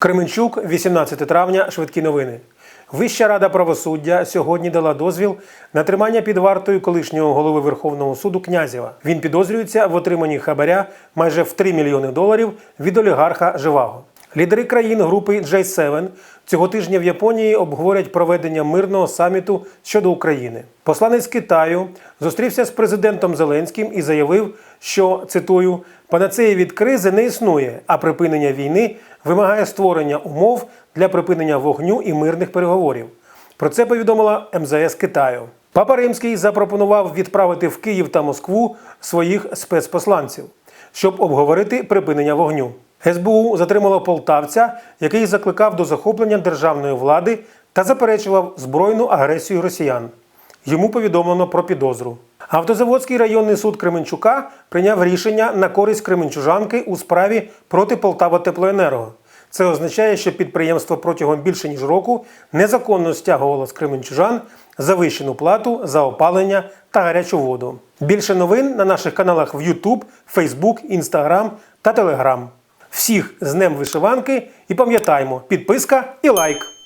Кременчук, 18 травня, швидкі новини. Вища рада правосуддя сьогодні дала дозвіл на тримання під вартою колишнього голови Верховного суду Князєва. Він підозрюється в отриманні хабаря майже в 3 мільйони доларів від олігарха Живаго. Лідери країн групи J7 цього тижня в Японії обговорять проведення мирного саміту щодо України. Посланець Китаю зустрівся з президентом Зеленським і заявив, що цитую панацеї від кризи не існує, а припинення війни вимагає створення умов для припинення вогню і мирних переговорів. Про це повідомила МЗС Китаю. Папа Римський запропонував відправити в Київ та Москву своїх спецпосланців, щоб обговорити припинення вогню. СБУ затримало полтавця, який закликав до захоплення державної влади та заперечував збройну агресію росіян. Йому повідомлено про підозру. Автозаводський районний суд Кременчука прийняв рішення на користь Кременчужанки у справі проти Полтава Теплоенерго. Це означає, що підприємство протягом більше ніж року незаконно стягувало з Кременчужан завищену плату за опалення та гарячу воду. Більше новин на наших каналах в YouTube, Facebook, Instagram та Telegram. Всіх з Днем вишиванки і пам'ятаємо, підписка і лайк!